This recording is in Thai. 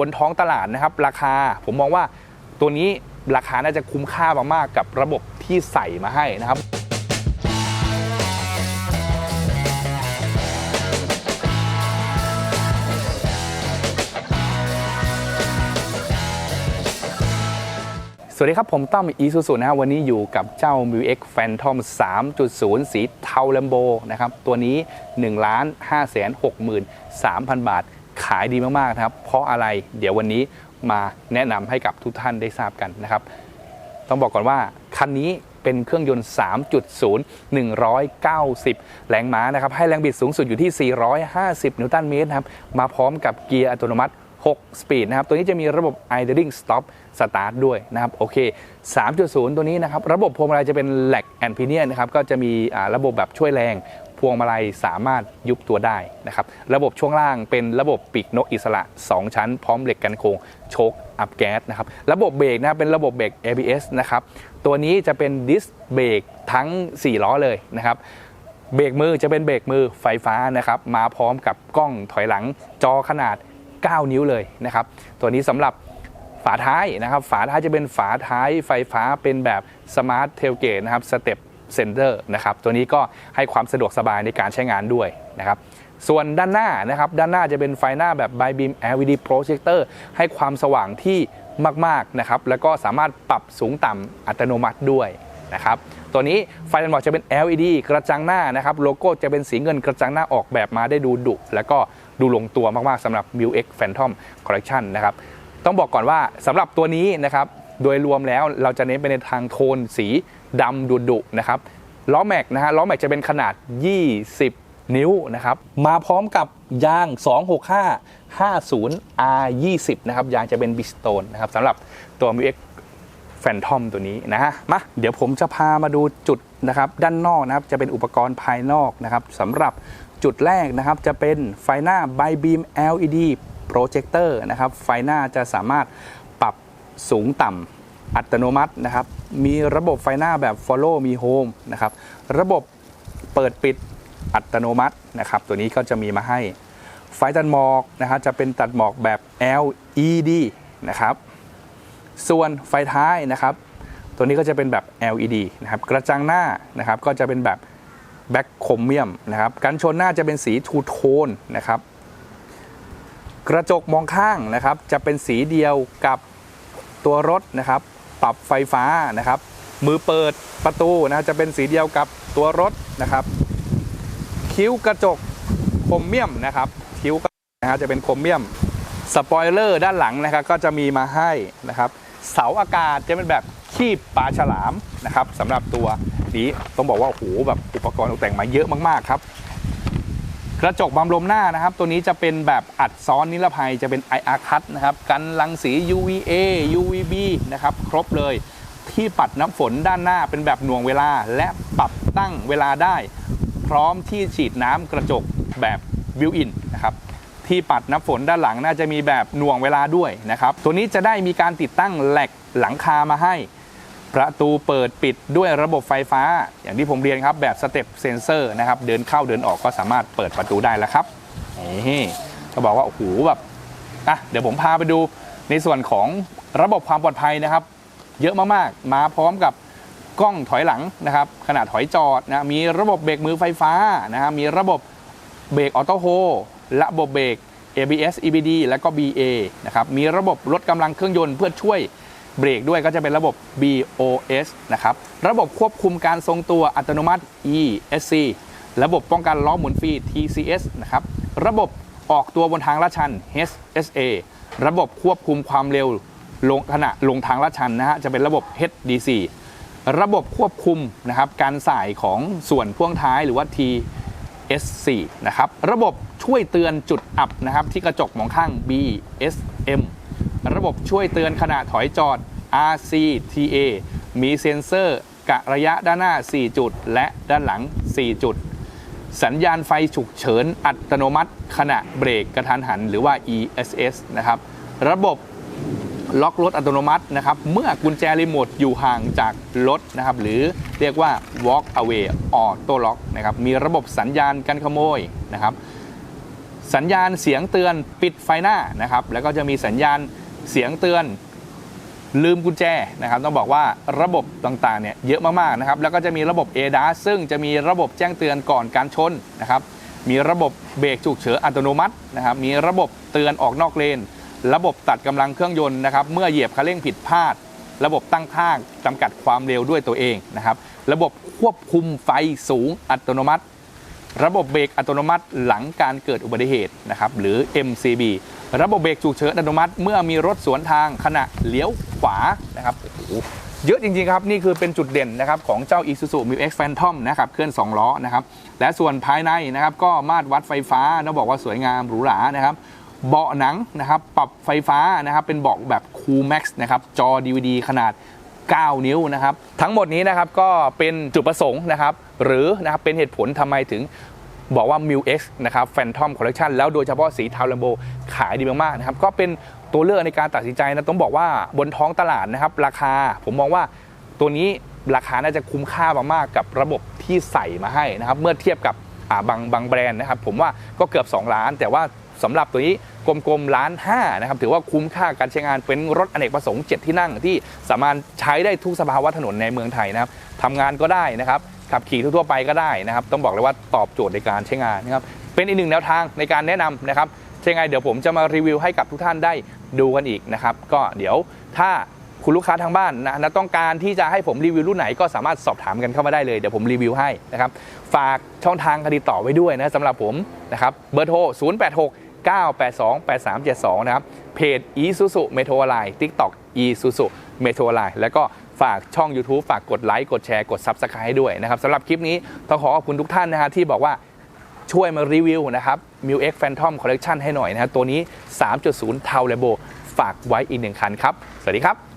บนท้องตลาดนะครับ ราคาผมมองว่าตัวนี้ราคาน่าจะคุ้มค่ามากๆกับระบบที่ใส่มาให้นะครับสวัสดีครับ ผมต้อมอีซูซูนะครับวันนี้อยู่กับเจ้า m ิว X Phantom 3.0 สีเทาแลมโบนะครับ ตัวนี้1ล้าน5แสน63,000 บาท ขายดีมากๆนะครับ เพราะอะไรเดี๋ยววันนี้มาแนะนำให้กับทุกท่านได้ทราบกันนะครับ ต้องบอกก่อนว่าคันนี้เป็นเครื่องยนต์ 3.0 190 แรงม้านะครับ ให้แรงบิดสูงสุดอยู่ที่ 450 นิวตันเมตรนะครับ มาพร้อมกับเกียร์อัตโนมัติ 6 สปีดนะครับ ตัวนี้จะมีระบบ idling stop start ด้วยนะครับ โอเค 3.0 ตัวนี้นะครับ ระบบพวงมาลัยจะเป็น lag and pinion นะครับ ก็จะมีอ่าระบบแบบช่วยแรง พวงมาลัยสามารถยุบตัวได้นะครับ ระบบช่วงล่างเป็นระบบปีกนกอิสระ 2 ชั้น พร้อมเหล็กกันโค้งโชคอัพแก๊สนะครับ ระบบเบรกนะเป็นระบบเบรก ABS นะครับ ตัวนี้จะเป็นดิสเบรกทั้ง 4 ล้อเลยนะครับเบรกมือจะเป็นเบรกมือไฟฟ้านะครับ มาพร้อมกับกล้องถอยหลังจอขนาด 9 นิ้วเลยนะครับ ตัวนี้สำหรับฝาท้ายนะครับ ฝาท้ายจะเป็นฝาท้ายไฟฟ้าเป็นแบบสมาร์ทเทลเกตนะครับสเต็ป เซนเตอร์นะครับตัวนี้ก็ให้ความสะดวกสบายในการใช้งานด้วยนะครับส่วนด้านหน้านะครับด้านหน้าจะเป็นไฟหน้าแบบ by beam LED projector ให้ความสว่างที่มากๆนะครับแล้วก็สามารถปรับสูงต่ำอัตโนมัติด้วยนะครับตัวนี้ไฟตันบอกจะเป็น LED กระจังหน้านะครับโลโก้จะเป็นสีเงินกระจังหน้าออกแบบมาได้ดูดุ แล้วก็ดูลงตัวมากๆสำหรับ m i X Phantom Collection นะครับต้องบอกก่อนว่าสำหรับตัวนี้นะครับ โดยรวมแล้วเราจะเน้นไปในทางโทนสีดำดุดุนะครับล้อแม็กนะฮะล้อแม็กจะเป็นขนาด 20 นิ้วนะครับมาพร้อมกับยาง 265 50 R 20นะครับยางจะเป็นบิสโตนนะครับสำหรับตัว m i X แฟนทอมตัวนี้นะฮะมาเดี๋ยวผมจะพามาดูจุดนะครับด้านนอกนะครับจะเป็นอุปกรณ์ภายนอกนะครับสำหรับจุดแรกนะครับจะเป็นไฟหน้า by beam LED projector นะครับไฟหน้าจะสามารถปรับสูงต่ำ อัตโนมัตินะครับ มีระบบไฟหน้าแบบ follow me home นะครับ ระบบเปิดปิดอัตโนมัตินะครับ ตัวนี้ก็จะมีมาให้ ไฟตัดหมอกนะครับจะเป็นตัดหมอกแบบ LED นะครับ ส่วนไฟท้ายนะครับ ตัวนี้ก็จะเป็นแบบ LED นะครับ กระจังหน้านะครับก็จะเป็นแบบแบ็คโครเมียมนะครับ กันชนหน้าจะเป็นสีทูโทนนะครับ กระจกมองข้างนะครับ จะเป็นสีเดียวกับตัวรถนะครับ ปรับไฟฟ้านะครับ มือเปิดประตูนะจะเป็นสีเดียวกับตัวรถนะครับ คิ้วกระจกโครเมียมนะครับ คิ้วนะฮะจะเป็นโครเมียมสปอยเลอร์ด้านหลังนะครับก็จะมีมาให้นะครับ เสาอากาศจะเป็นแบบคีบปลาฉลามนะครับสำหรับตัวนี้ต้องบอกว่าโอ้โหแบบอุปกรณ์ตกแต่งมาเยอะมากๆครับ กระจกบัมลมหน้านะครับ ตัวนี้จะเป็นแบบอัดซ้อนนิรภัยจะเป็น IR cut นะครับกันรังสี UVA UVB นะครับครบเลยที่ปัดน้ำฝนด้านหน้าเป็นแบบหน่วงเวลา และปรับตั้งเวลาได้ พร้อมที่ฉีดน้ำกระจกแบบบิวอินนะครับที่ปัดน้ำฝนด้านหลังน่าจะมีแบบหน่วงเวลาด้วยนะครับตัวนี้จะได้มีการติดตั้งแหลกหลังคามาให้ ประตูเปิดปิดด้วยระบบไฟฟ้า อย่างที่ผมเรียนครับแบบสเต็ปเซนเซอร์นะครับเดินเข้าเดินออกก็สามารถเปิดประตูได้แล้วครับนี่ก็บอกว่าโอ้โหแบบอะเดี๋ยวผมพาไปดูในส่วนของระบบความปลอดภัยนะครับ เยอะมากๆ มาพร้อมกับกล้องถอยหลังนะครับ ขนาดถอยจอดนะมีระบบเบรกมือไฟฟ้านะครับมีระบบเบรกออโต้โฮระบบเบรก ABS EBD และก็ BA นะครับมีระบบลดกำลังเครื่องยนต์เพื่อช่วย เบรกด้วยก็จะเป็นระบบ BOS นะครับ ระบบควบคุมการทรงตัวอัตโนมัติ ESC ระบบป้องกันล้อหมุนฟรี TCS นะครับ ระบบออกตัวบนทางลาดชัน HSA ระบบควบคุมความเร็วลงขณะลงทางลาดชันนะฮะจะเป็นระบบ HDC ระบบควบคุมนะครับการสายของส่วนพ่วงท้ายหรือว่า T S4 นะครับ ระบบช่วยเตือนจุดอับนะครับที่กระจกมองข้าง BSM ระบบช่วยเตือนขณะถอยจอด RCTA มีเซ็นเซอร์กะระยะด้านหน้า 4 จุด และด้านหลัง 4 จุด สัญญาณไฟฉุกเฉินอัตโนมัติ ขณะเบรกกระทันหัน หรือว่า ESS นะครับ ระบบล็อกรถอัตโนมัตินะครับ เมื่อกุญแจรีโมทอยู่ห่างจากรถนะครับ หรือเรียกว่า walk away auto lock นะครับ มีระบบสัญญาณการขโมยนะครับ สัญญาณเสียงเตือนปิดไฟหน้านะครับ แล้วก็จะมีสัญญาณ เสียงเตือนลืมกุญแจนะครับต้องบอกว่าระบบต่างๆเนี่ยเยอะมากๆนะครับแล้วก็จะมีระบบ ADAS ซึ่งจะมีระบบแจ้งเตือนก่อนการชนนะครับมีระบบเบรกฉุกเฉินอัตโนมัตินะครับมีระบบเตือนออกนอกเลน ระบบตัดกำลังเครื่องยนต์นะครับเมื่อเหยียบคันเร่งผิดพลาด ระบบตั้งค่าจำกัดความเร็วด้วยตัวเองนะครับระบบควบคุมไฟสูงอัตโนมัติ ระบบเบรกอัตโนมัติหลังการเกิดอุบัติเหตุนะครับหรือ MCB ระบบเบรกฉุกเฉินอัตโนมัติ เมื่อมีรถสวนทางขณะเลี้ยวขวานะครับเยอะจริงๆครับ นี่คือเป็นจุดเด่นนะครับของเจ้า Isuzu m u X Phantom นะครับเคลื่อน 2 ล้อนะครับและส่วนภายในนะครับก็มาตรวัดไฟฟ้าต้องบอกว่าสวยงามหรูหรานะครับเบาะหนังนะครับปรับไฟฟ้านะครับเป็นเบาะแบบ Cool Max นะครับจอ DVD ขนาด 9 นิ้วนะครับทั้งหมดนี้นะครับก็เป็นจุดประสงค์นะครับหรือนะครับเป็นเหตุผลทำไมถึง บอกว่า m i l X นะครับ Phantom Collection แล้วโดยเฉพาะสีเทาลัมโบขายดีมากๆนะครับ ก็เป็นตัวเลือกในการตัดสินใจนะ ต้องบอกว่าบนท้องตลาดนะครับ ราคาผมมองว่าตัวนี้ราคาน่าจะคุ้มค่ามากๆกับระบบที่ใส่มาให้นะครับ เมื่อเทียบกับบางบางแบรนด์นะครับ ผมว่าก็เกือบ 2 ล้าน แต่ว่าสำหรับตัวนี้กลมๆล้านห้านะครับถือว่าคุ้มค่าการใช้งานเป็นรถอเนกประสงค์ 7 ที่นั่งที่สามารถใช้ได้ทุกสภาวะถนนในเมืองไทยนะครับทำงานก็ได้นะครับ ขับขี่ทั่วๆไปก็ได้นะครับ ต้องบอกเลยว่าตอบโจทย์ในการใช้งานนะครับ เป็นอีกหนึ่งแนวทางในการแนะนำนะครับใช่ไงเดี๋ยวผมจะมารีวิวให้กับทุกท่านได้ดูกันอีกนะครับ ก็เดี๋ยวถ้าคุณลูกค้าทางบ้านนะและต้องการที่จะให้ผมรีวิวรุ่นไหนก็สามารถสอบถามกันเข้ามาได้เลย เดี๋ยวผมรีวิวให้นะครับ ฝากช่องทางการติดต่อไว้ด้วยนะสำหรับผมนะครับเบอร์โทร 086 982 8372 นะครับ เพจ Isuzu Metro Line TikTok Isuzu Metro Line แล้วก็ ฝากช่อง YouTube ฝากกดไลค์กดแชร์กด Subscribe ให้ด้วยนะครับสำหรับคลิปนี้ต้องขอขอบคุณทุกท่านนะฮะที่บอกว่าช่วยมารีวิวนะครับ m i l X Phantom Collection ให้หน่อยนะฮะตัวนี้ 3.0 t a u l e b o ฝากไว้อีกหนึ่งคันครับ สวัสดีครับ